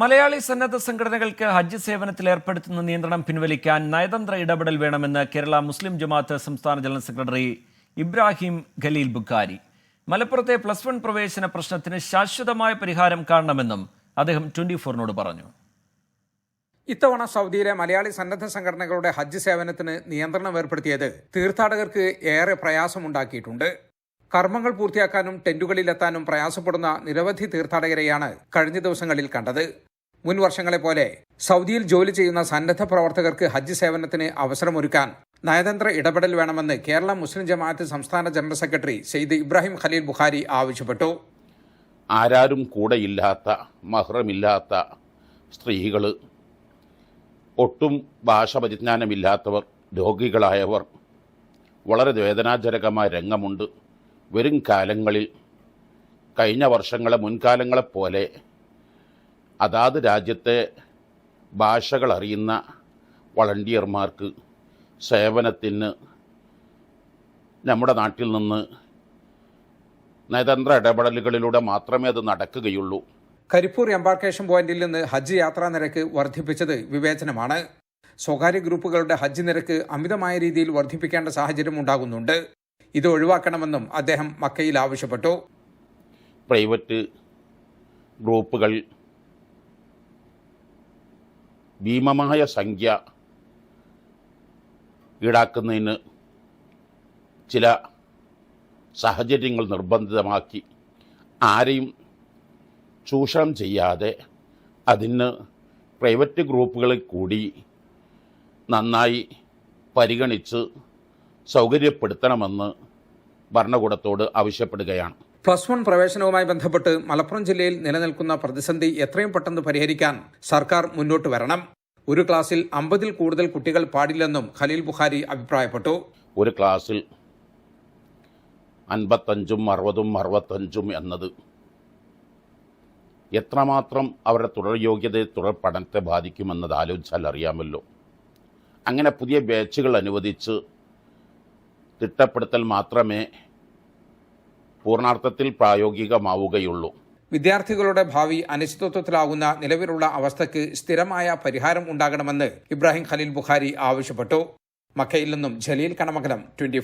മലയാളി സന്നദ്ധ സംഘടനകൾക്ക് ഹജ്ജ് സേവനത്തിൽ ഏർപ്പെടുത്തുന്ന നിയന്ത്രണം പിൻവലിക്കാൻ നയതന്ത്ര ഇടപെടൽ വേണമെന്ന് കേരള മുസ്ലിം ജമാഅത്ത് സംസ്ഥാന ജനറൽ സെക്രട്ടറി ഇബ്രാഹിം ഖലീൽ ബുഖാരി. മലപ്പുറത്തെ പ്ലസ് വൺ പ്രവേശന പ്രശ്നത്തിന് ശാശ്വതമായ പരിഹാരം കാണണമെന്നും അദ്ദേഹം ട്വന്റി ഫോറിനോട് പറഞ്ഞു. ഇത്തവണ സൗദിയിലെ മലയാളി സന്നദ്ധ സംഘടനകളുടെ ഹജ്ജ് സേവനത്തിന് നിയന്ത്രണം ഏർപ്പെടുത്തിയത് തീർത്ഥാടകർക്ക് ഏറെ പ്രയാസമുണ്ടാക്കിയിട്ടുണ്ട്. കർമ്മങ്ങൾ പൂർത്തിയാക്കാനും ടെന്റുകളിലെത്താനും പ്രയാസപ്പെടുന്ന നിരവധി തീർത്ഥാടകരെയാണ് കഴിഞ്ഞ ദിവസങ്ങളിൽ കണ്ടത്. മുൻ വർഷങ്ങളെ പോലെ സൗദിയിൽ ജോലി ചെയ്യുന്ന സന്നദ്ധ പ്രവർത്തകർക്ക് ഹജ്ജ് സേവനത്തിന് അവസരമൊരുക്കാൻ നയതന്ത്ര ഇടപെടൽ വേണമെന്ന് കേരള മുസ്ലിം ജമാഅത്ത് സംസ്ഥാന ജനറൽ സെക്രട്ടറി സെയ്ദ് ഇബ്രാഹിം ഖലീൽ ബുഖാരി ആവശ്യപ്പെട്ടു. ആരാരും കൂടെയില്ലാത്ത മഹ്റമില്ലാത്ത സ്ത്രീകൾ ഒട്ടും ഭാഷ പരിജ്ഞാനമില്ലാത്തവർ രോഗികളായവർ വളരെ വേദനാജനകമായ രംഗമുണ്ട്. വരും കാലങ്ങളിൽ കഴിഞ്ഞ വർഷങ്ങളെ മുൻകാലങ്ങളെപ്പോലെ അതാത് രാജ്യത്തെ ഭാഷകൾ അറിയുന്ന വളണ്ടിയർമാർക്ക് സേവനത്തിന് നമ്മുടെ നാട്ടിൽ നിന്ന് നയതന്ത്ര ഇടപെടലുകളിലൂടെ മാത്രമേ അത് നടക്കുകയുള്ളൂ. കരിപ്പൂർ എംബാർക്കേഷൻ പോയിന്റിൽ നിന്ന് ഹജ്ജ് യാത്രാ നിരക്ക് വർദ്ധിപ്പിച്ചത് വിവേചനമാണ്. സ്വകാര്യ ഗ്രൂപ്പുകളുടെ ഹജ്ജ് നിരക്ക് അമിതമായ രീതിയിൽ വർദ്ധിപ്പിക്കേണ്ട സാഹചര്യം ഉണ്ടാകുന്നുണ്ട്. ഇത് ഒഴിവാക്കണമെന്നും അദ്ദേഹം മക്കയിൽ ആവശ്യപ്പെട്ടു. പ്രൈവറ്റ് ഗ്രൂപ്പുകൾ ഭീമമായ സംഖ്യ ഈടാക്കുന്നതിന് ചില സാഹചര്യങ്ങൾ നിർബന്ധിതമാക്കി ആരെയും ചൂഷണം ചെയ്യാതെ അതിന് പ്രൈവറ്റ് ഗ്രൂപ്പുകളിൽ കൂടി നന്നായി പരിഗണിച്ച് സൗകര്യപ്പെടുത്തണമെന്ന് ഭരണകൂടത്തോട് ആവശ്യപ്പെടുകയാണ്. പ്ലസ് വൺ പ്രവേശനവുമായി ബന്ധപ്പെട്ട് മലപ്പുറം ജില്ലയിൽ നിലനിൽക്കുന്ന പ്രതിസന്ധി എത്രയും പെട്ടെന്ന് പരിഹരിക്കാൻ സർക്കാർ മുന്നോട്ട് വരണം. ഒരു ക്ലാസ്സിൽ അമ്പതിൽ കൂടുതൽ കുട്ടികൾ പാടില്ലെന്നും ഖലീൽ ബുഖാരി അഭിപ്രായപ്പെട്ടു. ഒരു ക്ലാസ്സിൽ അൻപത്തഞ്ചും അറുപതും അറുപത്തഞ്ചും എന്നത് എത്രമാത്രം അവരുടെ തുടർ യോഗ്യതയെ തുടർ പഠനത്തെ ബാധിക്കുമെന്നത് ആലോചിച്ചാൽ അറിയാമല്ലോ. അങ്ങനെ പുതിയ ബാച്ചുകൾ അനുവദിച്ച് തിട്ടപ്പെടുത്തൽ മാത്രമേ പൂർണാർത്ഥത്തിൽ പ്രായോഗികമാവുകയുള്ളൂ. വിദ്യാർത്ഥികളുടെ ഭാവി അനിശ്ചിതത്വത്തിലാകുന്ന നിലവിലുള്ള അവസ്ഥയ്ക്ക് സ്ഥിരമായ പരിഹാരം ഉണ്ടാകണമെന്ന് ഇബ്രാഹിം ഖലീൽ ബുഖാരി ആവശ്യപ്പെട്ടു. മക്കയിൽ നിന്നും ജലീൽ കണമകലം ട്വന്റി